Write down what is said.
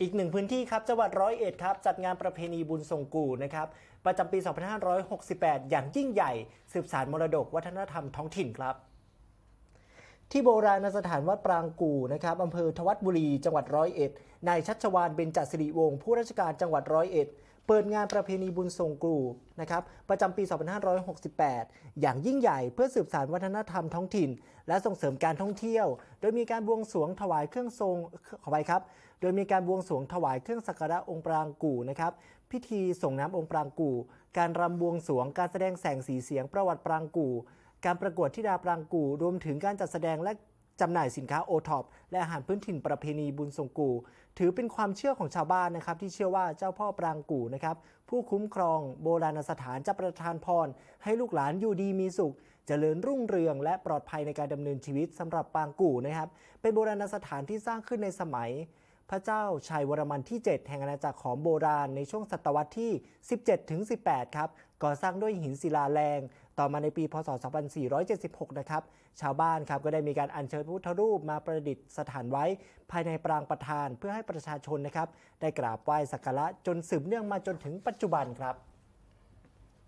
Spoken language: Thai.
อีกหนึ่งพื้นที่ครับจังหวัดร้อยเอ็ดครับจัดงานประเพณีบุญทรงกูนะครับประจำปี 2568 อย่างยิ่งใหญ่ สืบสานมรดกวัฒนธรรมท้องถิ่นครับ ที่โบราณสถานวัดปรางกูนะครับอำเภอทวัดบุรี จังหวัดร้อยเอ็ดนายชัชวานเบญจสิริวงศ์ผู้ราชการจังหวัดร้อยเอ็ด เปิดงานประเพณีบุญทรงกูนะครับประจำปี 2568 อย่างยิ่งใหญ่เพื่อสืบสานวัฒนธรรมท้องถิ่น และส่งเสริมการท่องเที่ยว โดยมีการบวงสรวงถวายเครื่องทรงขอไปครับ โดยมีการบวงสรวงถวายเครื่องสักการะองค์ปรางกูนะครับพิธีส่งน้ำองค์ปรางกูการรำบวงสรวงการแสดงแสงสีเสียงประวัติปรางกูการประกวดที่ดาปรางกูรวมถึงการจัดแสดงและ จำหน่ายสินค้าโอท็อปและอาหารพื้นถิ่นประเพณีบุญทรงกู ถือเป็นความเชื่อของชาวบ้านนะครับ ที่เชื่อว่าเจ้าพ่อปรางกูนะครับผู้คุ้มครองโบราณสถานจะประทานพร ให้ลูกหลานอยู่ดีมีสุขเจริญรุ่งเรืองและปลอดภัยในการดำเนินชีวิตสำหรับปางกูนะครับ เป็นโบราณสถานที่สร้างขึ้นในสมัย พระเจ้าชัยวรมันที่ 7 แห่งอาณาจักรของโบราณในช่วงศตวรรษที่ 17ถึง18 ครับ ก่อสร้างด้วยหินศิลาแรง ต่อมาในปี พศ 2476 นะครับ ชาวบ้านครับก็ได้มีการอัญเชิญพระพุทธรูปมาประดิษฐานไว้ ภายในปรางประธานเพื่อให้ประชาชนนะครับ ได้กราบไหว้สักการะจนสืบเนื่องมาจนถึงปัจจุบันครับ